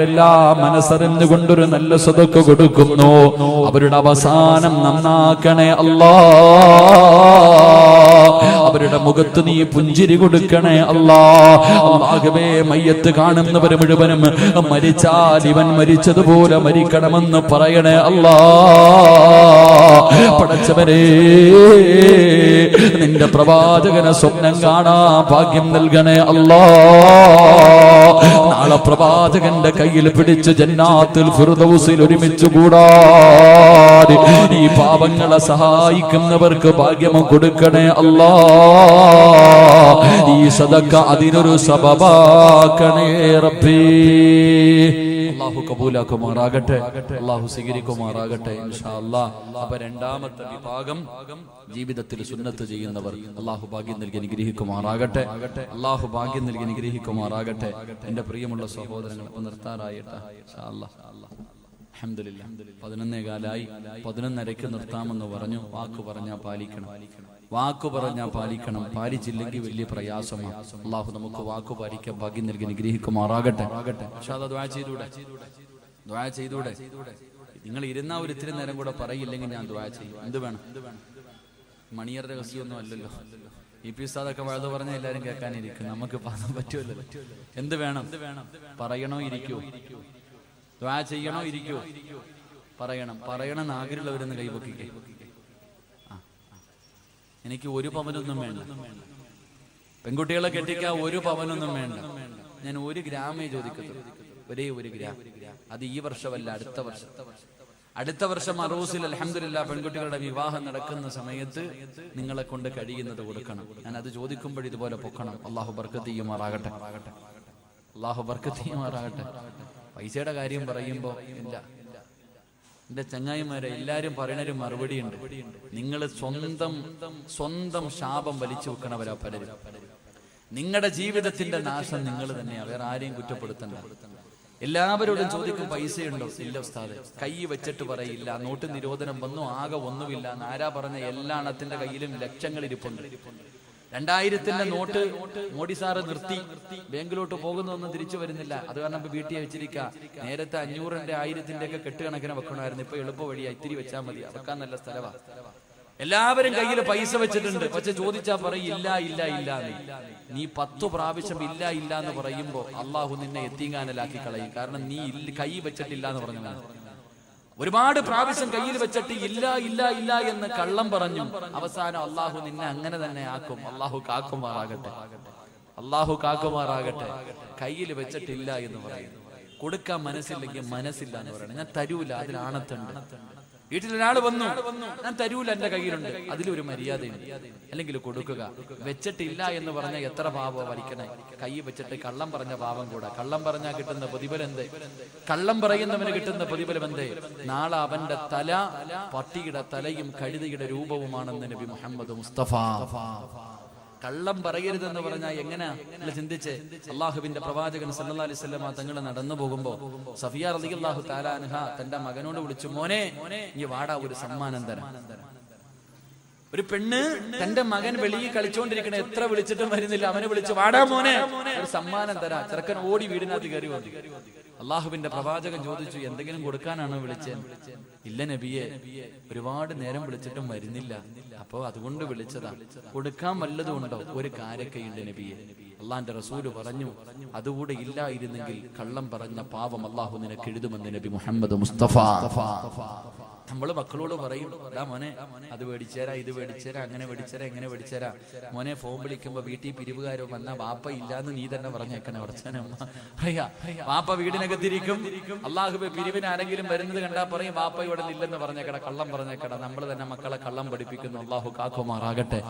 എല്ലാം മനസ്സറിഞ്ഞുകൊണ്ടൊരു നല്ല സ്വതൊക്കെ കൊടുക്കുന്നു. അവരുടെ അവസാനം നന്നാക്കണേ അല്ലാ. അവരുടെ മുഖത്ത് നീ പുഞ്ചിരി കൊടുക്കണേ അല്ലാ. അല്ലാഹുവേ മയ്യത്ത് കാണുന്നവർ മുഴുവനും മരിച്ചാൽ ഇവൻ മരിച്ചതുപോലെ മരിക്കണമെന്ന് പറയണേ അല്ലാ. പടച്ചവരേ നിന്റെ പ്രവാചകന് സ്വപ്നം കാണാ ഭാഗ്യം നൽകണേ അല്ലാ. നാളെ പ്രവാചകന്റെ കയ്യിൽ പിടിച്ച് ജന്നാത്തിൽ ഫിർദൗസിൽ ഒരുമിച്ച് കൂടാതെ ഈ പാപങ്ങളെ സഹായിക്കുന്നവർക്ക് ഭാഗ്യം കൊടുക്കണേ അല്ലാ. ഈ സദക്ക അതിനൊരു സബബാക്കണേ റബ്ബേ. അള്ളാഹു കബൂലാക്കുമാറാകട്ടെ. അള്ളാഹു സ്വീകരിക്കുമാറാകട്ടെ അപ്പൊ രണ്ടാമത്തെ വിഭാഗം ജീവിതത്തിൽ സുന്നത്ത് ചെയ്യുന്നവർ. അള്ളാഹു ഭാഗ്യം നൽകി അനുഗ്രഹിക്കുമാറാകട്ടെ. അള്ളാഹു ഭാഗ്യം നൽകി അനുഗ്രഹിക്കുമാറാകട്ടെ. എന്റെ പ്രിയമുള്ള സഹോദരങ്ങൾ നിർത്താറായിട്ടാ ഇൻഷാ അല്ലാഹ് അൽഹംദുലില്ലാ. പതിനൊന്നേ കാലായി പതിനൊന്നരയ്ക്ക് നിർത്താമെന്ന് പറഞ്ഞു വാക്ക് പറഞ്ഞാ പാലിക്കണം. വാക്ക് പറഞ്ഞാ പാലിക്കണം. പാലിച്ചില്ലെങ്കിൽ വലിയ പ്രയാസമാണ് അള്ളാഹു നമുക്ക് വാക്ക് പാലിക്കാൻ ഭാഗ്യം നൽകി നിഗ്രഹിക്കുമാറാകട്ടെ പക്ഷെ നിങ്ങൾ ഇരുന്നാ ഒരു ഇത്തിരി നേരം കൂടെ പറയില്ലെങ്കിൽ ഞാൻ ദ്വാ ചെയ്യും. എന്ത് വേണം? മണിയർ രഹസ്യമൊന്നും അല്ലല്ലോ. ഇ പി ഉസ്താദൊക്കെ വഴുത് പറഞ്ഞ എല്ലാരും കേൾക്കാനിരിക്കും. നമുക്ക് പറയാൻ പറ്റുമല്ലോ. എന്ത് വേണം? പറയണോ ഇരിക്കൂ ദ്വാ ചെയ്യണോ ഇരിക്കോ. പറയണം. പറയണം ആഗ്രഹമുള്ളവരെന്ന് കൈപൊക്കിക്കേ. എനിക്ക് ഒരു പവനൊന്നും വേണ്ട. പെൺകുട്ടികളെ കെട്ടിക്കാൻ ഒരു പവനൊന്നും വേണ്ട. ഞാൻ ഒരു ഗ്രാമേ ചോദിക്കത്തുള്ളൂ. ഒരേ ഒരു ഗ്രാം. അത് ഈ വർഷമല്ല അടുത്ത വർഷം. അടുത്ത വർഷം അറൂസിൽ അലഹമില്ല പെൺകുട്ടികളുടെ വിവാഹം നടക്കുന്ന സമയത്ത് നിങ്ങളെ കൊണ്ട് കഴിയുന്നത് കൊടുക്കണം. ഞാൻ അത് ചോദിക്കുമ്പോൾ ഇതുപോലെ പൊക്കണം. അള്ളാഹു ബർക്കത്ത് ചെയ്യുമാറാകട്ടെ. അള്ളാഹു ബർക്കത്ത് ചെയ്യുമാറാകട്ടെ. പൈസയുടെ കാര്യം പറയുമ്പോ ഇല്ല എന്റെ ചങ്ങായിമാരെ എല്ലാരും പറയണൊരു മറുപടി ഉണ്ട് നിങ്ങൾ സ്വന്തം സ്വന്തം ശാപം വലിച്ചു വെക്കണവരാ പലരും. നിങ്ങളുടെ ജീവിതത്തിന്റെ നാശം നിങ്ങൾ തന്നെയാണ് വേറെ ആരെയും കുറ്റപ്പെടുത്തണ്ട. എല്ലാവരോടും ചോദിക്കും പൈസയുണ്ടോ? ഇല്ല ഉസ്താദ്. കൈ വെച്ചിട്ട് പറയില്ല. നോട്ട് നിരോധനം വന്നു ആകെ ഒന്നുമില്ല. നാരാ പറഞ്ഞ എല്ലാ അണത്തിന്റെ കയ്യിലും ലക്ഷങ്ങൾ ഇരിപ്പുണ്ട്. രണ്ടായിരത്തിന്റെ നോട്ട് മോഡി സാറ് നിർത്തി. ബാങ്കിലോട്ട് പോകുന്നൊന്നും തിരിച്ചു വരുന്നില്ല. അത് കാരണം ഇപ്പൊ വീട്ടിൽ വെച്ചിരിക്ക നേരത്തെ അഞ്ഞൂറിന്റെ ആയിരത്തിന്റെ ഒക്കെ കെട്ടുകണക്കിന് വെക്കണമായിരുന്നു. ഇപ്പൊ എളുപ്പ വഴിയാ ഇത്തിരി വെച്ചാൽ മതി. വെക്കാൻ നല്ല സ്ഥലവാ. എല്ലാവരും കയ്യിൽ പൈസ വെച്ചിട്ടുണ്ട്. പക്ഷെ ചോദിച്ചാ പറയും ഇല്ല ഇല്ല ഇല്ല നീ പത്ത് പ്രാവശ്യം ഇല്ല ഇല്ല എന്ന് പറയുമ്പോ അള്ളാഹു നിന്നെ എത്തിങ്ങാനലാക്കി കളയും. കാരണം നീ കൈ വെച്ചിട്ടില്ല എന്ന് പറഞ്ഞു ഒരുപാട് പ്രാവശ്യം കയ്യിൽ വെച്ചിട്ട് ഇല്ല ഇല്ല ഇല്ല എന്ന് കള്ളം പറഞ്ഞു അവസാനം അള്ളാഹു നിന്നെ അങ്ങനെ തന്നെ ആക്കും. അള്ളാഹു കാക്കുമാറാകട്ടെ. അള്ളാഹു കാക്കുമാറാകട്ടെ. കയ്യിൽ വെച്ചിട്ടില്ല എന്ന് പറയുന്നു. കൊടുക്കാൻ മനസ്സില്ലെങ്കിൽ മനസ്സില്ല എന്ന് പറയണം ഞാൻ തരൂല അതിൽ ആണത്തുണ്ട്. വീട്ടിൽ ഒരാൾ വന്നു. ഞാൻ തരൂല എന്റെ കയ്യിലുണ്ട്. അതിലൊരു മര്യാദയുണ്ട്. അല്ലെങ്കിൽ കൊടുക്കുക. വെച്ചിട്ടില്ല എന്ന് പറഞ്ഞ എത്ര പാപം വലിക്കണേ കൈ വെച്ചിട്ട് കള്ളം പറഞ്ഞ പാപം കൂടെ. കള്ളം പറഞ്ഞാൽ കിട്ടുന്ന പ്രതിഫലം എന്തേ? കള്ളം പറയുന്നവന് കിട്ടുന്ന പ്രതിഫലം എന്തേ? നാളെ അവന്റെ തല പട്ടിയുടെ തലയും കഴുതിയുടെ രൂപവുമാണെന്ന് നബി മുഹമ്മദ് മുസ്തഫ. കള്ളം പറയരുതെന്ന് പറഞ്ഞാൽ എങ്ങനെ? അല്ല ചിന്തിച്ച്. അള്ളാഹുവിന്റെ പ്രവാചകൻ സല്ലാ അലൈഹി വസല്ലമ തങ്ങൾ നടന്നു പോകുമ്പോ സഫിയ റളിയല്ലാഹു തആല അൻഹ തന്റെ മകനോട് വിളിച്ചു മോനെ ഈ വാടാ ഒരു സമ്മാനം തരാം. ഒരു പെണ്ണ് തന്റെ മകൻ വെളിയിൽ കളിച്ചോണ്ടിരിക്കണ. എത്ര വിളിച്ചിട്ടും വരുന്നില്ല. അവനെ വിളിച്ച് വാടാ മോനെ. ഒരു സമ്മാനം തരാ. ചെറുക്കൻ ഓടി വീടിനകത്ത് കയറി വന്നു. അള്ളാഹുവിന്റെ പ്രവാചകൻ ചോദിച്ചു എന്തെങ്കിലും കൊടുക്കാനാണോ വിളിച്ചത്? ഇല്ല നബിയെ ഒരുപാട് നേരം വിളിച്ചിട്ടും വരുന്നില്ല. അപ്പോ അതുകൊണ്ട് വിളിച്ചതാ. കൊടുക്കാൻ വല്ലതും ഉണ്ടോ? ഒരു കാരക്കയുണ്ട് നബിയെ. അള്ളാന്റെ റസൂൽ പറഞ്ഞു അതുകൂടെ ഇല്ലായിരുന്നെങ്കിൽ കള്ളം പറഞ്ഞ പാവം അള്ളാഹു നിനക്ക് എഴുതുമെന്ന് നബി മുഹമ്മദ് മുസ്തഫ. നമ്മൾ മക്കളോട് പറയും "എടാ മോനെ അത് മേടിച്ചേരാ ഇത് മേടിച്ചേരാ അങ്ങനെ മേടിച്ചേരാ എങ്ങനെ മേടിച്ചേരാ മോനെ ഫോൺ വിളിക്കുമ്പോ വീട്ടിൽ പിരിവുകാരോ വന്നാ വാപ്പ ഇല്ലാന്ന് നീ തന്നെ പറഞ്ഞേക്കണേ വർച്ചനമ്മ അറിയാ വാപ്പ വീടിനകത്തിരിക്കും. അള്ളാഹുബെ പിരിവിന് ആരെങ്കിലും വരുന്നത് കണ്ടാ പറയും വാപ്പ ഇവിടെ നില്ലെന്ന് പറഞ്ഞേക്കട കള്ളം പറഞ്ഞേക്കട. നമ്മൾ തന്നെ മക്കളെ കള്ളം പഠിപ്പിക്കുന്നു. അള്ളാഹു കാക്കുമാറാകട്ടെ.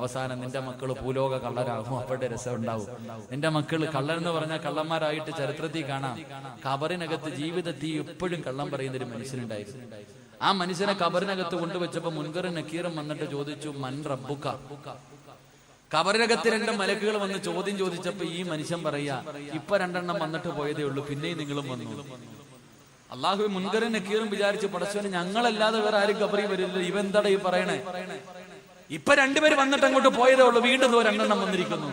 അവസാനം നിന്റെ മക്കൾ ഭൂലോക കള്ളരാകും. അവരുടെ രസം ഉണ്ടാവും. നിന്റെ മക്കൾ കള്ളൻ പറഞ്ഞാൽ കള്ളന്മാരായിട്ട് ചരിത്രത്തിൽ കാണാം. കബറിനകത്ത് ജീവിതത്തിൽ എപ്പോഴും കള്ളം പറയുന്ന ഒരു മനുഷ്യനുണ്ടായിരുന്നു. ആ മനുഷ്യനെ കബറിനകത്ത് കൊണ്ടുവച്ചപ്പോ മുൻകറും നക്കീറും വന്നിട്ട് ചോദിച്ചു മൻ റബ്ബുക്ക കബറിനകത്ത് രണ്ട് മലക്കുകൾ വന്ന് ചോദ്യം ചോദിച്ചപ്പോ ഈ മനുഷ്യൻ പറയാ ഇപ്പൊ രണ്ടെണ്ണം വന്നിട്ട് പോയതേ ഉള്ളൂ പിന്നെയും നിങ്ങളും വന്നു. അള്ളാഹു മുൻകറും നക്കീറും വിചാരിച്ചു പടച്ചവന് ഞങ്ങളല്ലാതെ വേറെ ആരും കബറി വരില്ല ഇവ ഈ പറയണേ? ഇപ്പൊ രണ്ടുപേര് വന്നിട്ട് അങ്ങോട്ട് പോയതേ ഉള്ളൂ വീണ്ടും രണ്ടെണ്ണം വന്നിരിക്കുന്നു.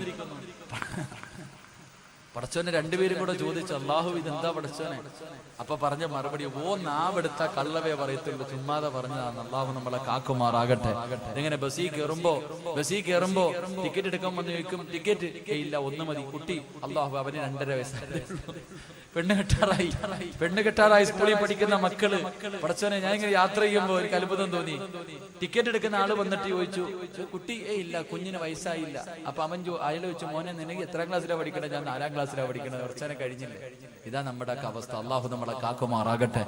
പടച്ചോനെ രണ്ടുപേരും കൂടെ ചോദിച്ചു അള്ളാഹു ഇതെന്താ പടച്ചോനെ അപ്പൊ പറഞ്ഞ മറുപടി ഓ നാവെടുത്ത കള്ളവേ പറയത്തുള്ളൂ. ചുമ്മാതെ പറഞ്ഞതാണ്. അള്ളാഹു നമ്മളെ കാക്കുമാറാകട്ടെ. എങ്ങനെ ബസ്സിൽ കയറുമ്പോ ബസ്സിൽ കയറുമ്പോ ടിക്കറ്റ് എടുക്കാൻ വന്ന് ചോദിക്കും ടിക്കറ്റ് ഇല്ല ഒന്ന് മതി. കുട്ടി അള്ളാഹു അവന് രണ്ടര വയസ്സായി പെണ്ണ് കെട്ടാറായി. പെണ്ണ് കെട്ടാറായി സ്കൂളിൽ പഠിക്കുന്ന മക്കൾ. പടച്ചോനെ ഞാൻ ഇങ്ങനെ യാത്ര ചെയ്യുമ്പോ എനിക്ക് അത്ഭുതം തോന്നി. ടിക്കറ്റ് എടുക്കുന്ന ആൾ വന്നിട്ട് ചോദിച്ചു കുട്ടി ഏ ഇല്ല കുഞ്ഞിന് വയസ്സായില്ല. അപ്പൊ അവൻ അയാൾ ചോദിച്ചു മോനെ നിനക്ക് എത്രാം ക്ലാസ്സിലാണ് പഠിക്കണം? ഞാൻ നാലാം ക്ലാസ്സിലാണ് പഠിക്കുന്നത് കുറച്ചേനെ കഴിഞ്ഞില്ല? ഇതാ നമ്മുടെ ഒക്കെ അവസ്ഥ. അള്ളാഹു നമ്മളെ കാക്കുമാറാകട്ടെ.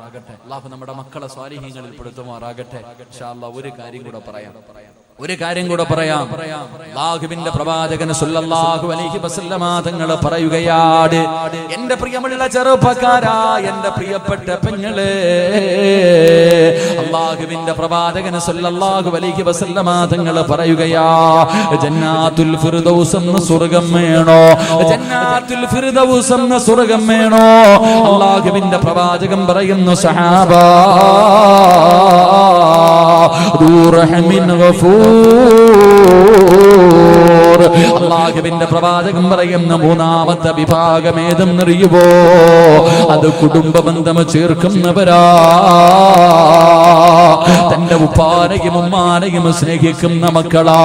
അള്ളാഹു നമ്മുടെ മക്കളെ സ്വാരീഹ്യങ്ങളിൽ പെടുത്തുമാറാകട്ടെ ഒരു കാര്യം കൂടെ പറയാം. ഒരു കാര്യം കൂടെ പറയാം. ലാഹുവിന്റെ പ്രവാചകൻ സുല്ലാഹു അലഹി വസല്ലമ തങ്ങൾ പറയുകയാണ് എന്റെ പ്രിയമുള്ള ചെറുപ്പക്കാരാ എന്റെ പ്രിയപ്പെട്ട പെങ്ങളെ അള്ളാഹുവിന്റെ പ്രവാചകൻ സുല്ലാഹു അലഹി വസല്ലമ തങ്ങൾ പറയുകയാ ജന്നാത്തുൽ ഫിർദൗസ് എന്ന സ്വർഗം വേണോ? ജന്നാത്തുൽ ഫിർദൗസ് എന്ന സ്വർഗം വേണോ? അള്ളാഹുവിന്റെ പ്രവാചകൻ പറയുന്നു സഹാബ അള്ളാഹുവിന്റെ പ്രവാചകൻ പറയുന്ന മൂന്നാമത്തെ വിഭാഗം ഏതെന്നറിയുവോ? അത് കുടുംബ ബന്ധം ചേർക്കുന്നവരാ. തന്റെ ഉപ്പാനെയും ഉമ്മാനെയും സ്നേഹിക്കുന്ന മക്കളാ.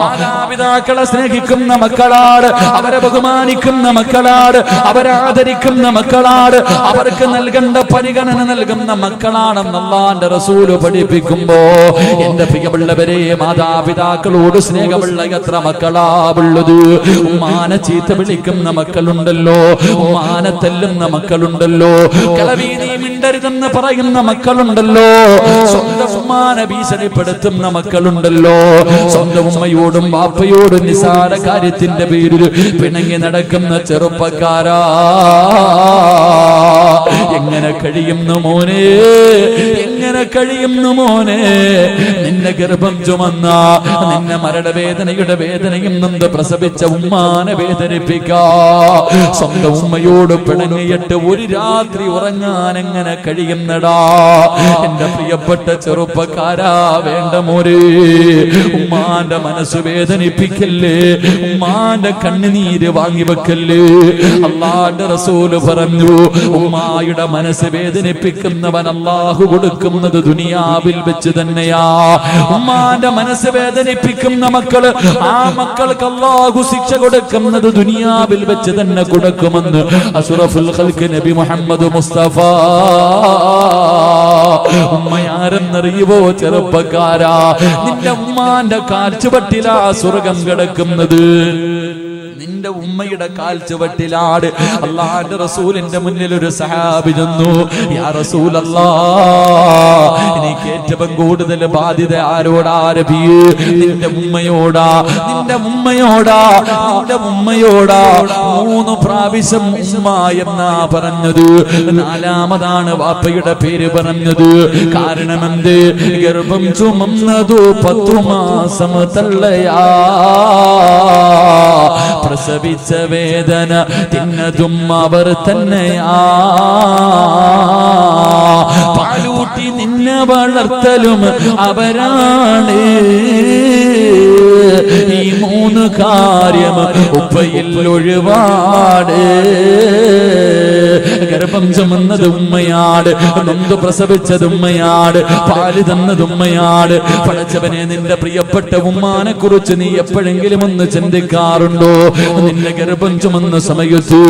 മാതാപിതാക്കളെ സ്നേഹിക്കുന്ന മക്കളാട്. അവരെ ബഹുമാനിക്കുന്ന മക്കളാട്. അവരെ ആദരിക്കുന്ന മക്കളാട്. അവർക്ക് നൽകേണ്ട പരിഗണന നൽകുന്ന മക്കളാണെന്ന് അള്ളാന്റെ റസൂൽ പഠിപ്പിക്കുമ്പോ എന്റെ പ്രിയമുള്ളവരെ മാതാപിതാക്കളോട് സ്നേഹമുള്ള എത്ര മക്കളാവുള്ളത് ഉമ്മാനെ ചീത്ത വിളിക്കുന്ന മക്കളുണ്ടല്ലോ. ഉമ്മാനെ തല്ലുന്ന മക്കളുണ്ടല്ലോ. കളവി നീ മിണ്ടരുതെന്ന് പറയുന്ന മക്കളുണ്ടല്ലോ. സ്വന്തം ഉമ്മാനെ ഭീഷണിപ്പെടുത്തുന്ന മക്കളുണ്ടല്ലോ. സ്വന്തം ഉമ്മയോടും ബാപ്പയോടും നിസാര കാര്യത്തിന്റെ പേരിൽ പിണങ്ങി നടക്കുന്ന ചെറുപ്പക്കാരാ. എങ്ങനെ കഴിയുന്നു മോനെ? എങ്ങനെ കഴിയുന്നു മോനെ? നിന്നെ ഗർഭം ചുമന്ന നിന്നെ മരണവേദനയുടെ വേദനയും നിന്ന് പ്രസവിച്ച ഉമ്മാനെ വേദനിപ്പിക്കാ. സ്വന്തം ഉമ്മയോട് പിണങ്ങിയിട്ട് ഒരു രാത്രി ഉറങ്ങാൻ എങ്ങനെ കഴിയുന്നടാ. എന്റെ പ്രിയപ്പെട്ട ചെറുപ്പക്കാരാ വേണ്ട മോരെ. ഉമ്മാന്റെ മനസ്സ് വേദനിപ്പിക്കല്ലേ? ഉമ്മാന്റെ കണ്ണുനീര് വാങ്ങിവെക്കല്ലേ അള്ളാന്റെ റസൂൽ പറഞ്ഞു ഉമ്മായുടെ മനസ്സ് വേദനിപ്പിക്കുന്നവൻ അള്ളാഹു കൊടുക്കുന്നത് ദുനിയാവിൽ വെച്ച് തന്നെയാ. ഉമ്മാന്റെ മനസ്സ് വേദനിപ്പിക്കുന്ന മക്കൾ ആ മക്കൾക്ക് അള്ളാഹു ശിക്ഷ കൊടുക്കുന്നത് ദുനിയാവിൽ വെച്ച് തന്നെ കൊടുക്കുമെന്ന് അസുറഫുൽ നബി മുഹമ്മദ് മുസ്തഫ ഉമ്മയാരെന്നറിയുവോ ചെറുപ്പക്കാരാ? നിന്റെ ഉമ്മാന്റെ കാൽച്ചുവട്ടിലാ സ്വർഗം കിടക്കുന്നത്. നിന്റെ ഉമ്മയുടെ കാൽ ചുവട്ടിലാണ് അള്ളാന്റെ റസൂലിന്റെ മുന്നിൽ ഒരു സഹാബി ചെന്നു യാ റസൂൽ എനിക്ക് ഏറ്റവും കൂടുതൽ ബാധ്യത ആരോടാ രബിയേ നിന്റെ ഉമ്മയോടാ നിന്റെ ഉമ്മയോടാ നിന്റെ ഉമ്മയോടാ. മൂന്ന് പ്രാവശ്യം ഉമ്മ എന്നാ പറഞ്ഞത്. നാലാമതാണ് വാപ്പയുടെ പേര് പറഞ്ഞത്. കാരണം എന്ത് ഗർഭം ചുമന്നതു പത്തു മാസം തള്ളയാ. പ്രസവിച്ച വേദന തിന്നതും അവർ തന്നെയാ. പാലൂട്ടി നിന്നെ വളർത്തലും അവരാണ്. ഈ മൂന്ന് കാര്യം ഉപ്പയിൽ ഒഴിവാട്. ഗർഭം ചുമന്നത് ഉമ്മയാട് നൊന്ത് പ്രസവിച്ചത് ഉമ്മയാട് പാൽ തന്നത് ഉമ്മയാട്. പടച്ചവനെ നിന്റെ പ്രിയപ്പെട്ട ഉമ്മാനെ കുറിച്ച് നീ എപ്പോഴെങ്കിലും ഒന്ന് ചിന്തിക്കാറുണ്ടോ? നിന്റെ ഗർഭം ചുമന്ന സമയത്ത്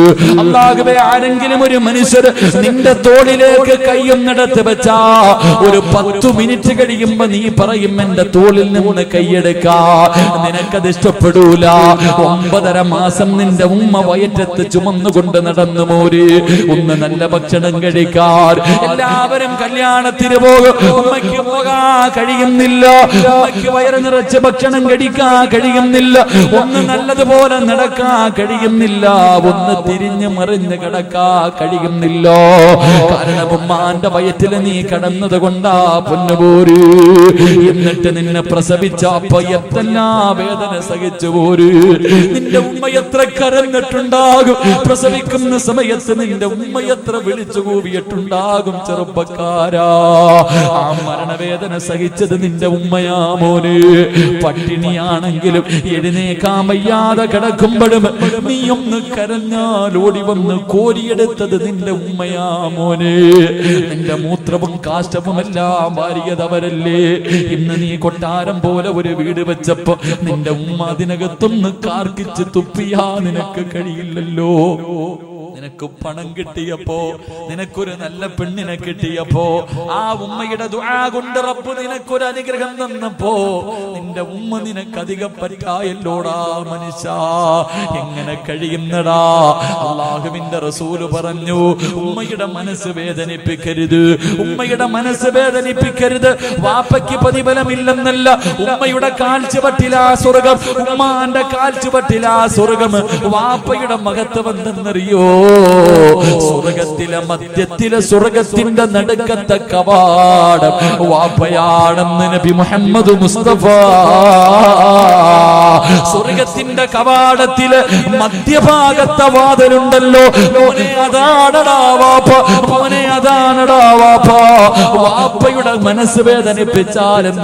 അല്ലാഹുവേ ആരെങ്കിലും ഒരു മനുഷ്യർ നിന്റെ തോളിലേക്ക് കയ്യൊന്നിടത്ത് വെച്ചാ ഒരു പത്തു മിനിറ്റ് കഴിയുമ്പോ നീ പറയും എന്റെ തോളിൽ നിന്ന് കൈയെടുക്കാ. നിനക്കത് ഇഷ്ടപ്പെടൂല ഒമ്പതര മാസം നിന്റെ ഉമ്മ വയറ്റത്ത് ചുമന്നുകൊണ്ട് നടന്നു മോര്. ഒന്ന് നല്ല ഭക്ഷണം കഴിക്കാൻ എല്ലാവരും കല്യാണത്തിന് ഉമ്മയ്ക്ക് പോകാ കഴിയുന്നില്ല. ഉമ്മയ്ക്ക് വയറ് നിറച്ച് ഭക്ഷണം കഴിക്കാ കഴിയുന്നില്ല. ഒന്ന് നല്ലതുപോലെ നടക്കാ കഴിയുന്നില്ല. ഒന്ന് തിരിഞ്ഞു മറിഞ്ഞ് കിടക്കാ കഴിയുന്നില്ല. കാരണം ഉമ്മാന്റെ വയറ്റിൽ നീ കടന്നത് കൊണ്ടാ പൊന്നുപോര്. എന്നിട്ട് നിന്നെ പ്രസവിച്ച അപ്പ എത്തെല്ലാ വേദന സഹിച്ചു പോര് നിന്റെ ഉമ്മ എത്ര കരഞ്ഞിട്ടുണ്ടാകും? പ്രസവിക്കുന്ന സമയത്ത് നിന്റെ ഉമ്മ എത്ര വിളിച്ചു കൂവിയിട്ടുണ്ടാകും ചെറുപ്പക്കാരാ? ആ മരണവേദന സഹിച്ചത് നിന്റെ ഉമ്മയാ മോന്. പട്ടിണിയാണെങ്കിലും എഴുന്നേക്കാൻ വയ്യാതെ കിടക്കുമ്പോഴും നീ ഒന്ന് കരഞ്ഞാൽ ഓടി വന്ന് കോരിയെടുത്തത് നിന്റെ ഉമ്മയാ മോനെ. നിന്റെ മൂത്രവും കാഷ്ടവും എല്ലാം വാരിയതവരല്ലേ? ഇന്ന് നീ കൊട്ടാരം പോലെ ഒരു വീട് വെച്ചപ്പോ നിന്റെ ഉമ്മ അതിനകത്തൊന്ന് കാർക്കിച്ച് തുപ്പിയാ നിനക്ക് കഴിയില്ലല്ലോ. നിനക്ക് പണം കിട്ടിയപ്പോ നിനക്കൊരു നല്ല പെണ്ണിനെ കിട്ടിയപ്പോ ആ ഉമ്മയുടെ ദുആ കൊണ്ട് റബ്ബ് നിനക്കൊരു അനുഗ്രഹം തന്നപ്പോ നിന്റെ ഉമ്മ നിനക്ക് അധികം പറ്റായല്ലോടാ മനുഷ്യ. എങ്ങനെ കഴിയുന്നടാ? അള്ളാഹുവിന്റെ റസൂൽ പറഞ്ഞു ഉമ്മയുടെ മനസ്സ് വേദനിപ്പിക്കരുത് ഉമ്മയുടെ മനസ്സ് വേദനിപ്പിക്കരുത്. വാപ്പയ്ക്ക് പ്രതിഫലമില്ലെന്നല്ല ഉമ്മയുടെ കാൽച്ചുവട്ടിലാ സ്വർഗം ഉമ്മാന്റെ കാൽച്ചുവട്ടിലാ സ്വർഗം. വാപ്പയുടെ മഹത്വം എന്തെന്നറിയോ? സ്വർഗത്തിലെ മധ്യത്തിലെ സ്വർഗത്തിന്റെ നടുക്കത്തെ കവാടം. വാപ്പയാണെന്ന് നബി മുഹമ്മദ് മുസ്തഫ. സ്വർഗത്തിന്റെ കവാടത്തിലെ മധ്യഭാഗത്തെ വാതിലുണ്ടല്ലോ. അതാണടാ വാപ്പ. മോനെ അതാണടാ വാപ്പ. വാപ്പയുടെ മനസ്സ് വേദനിപ്പിച്ചാലും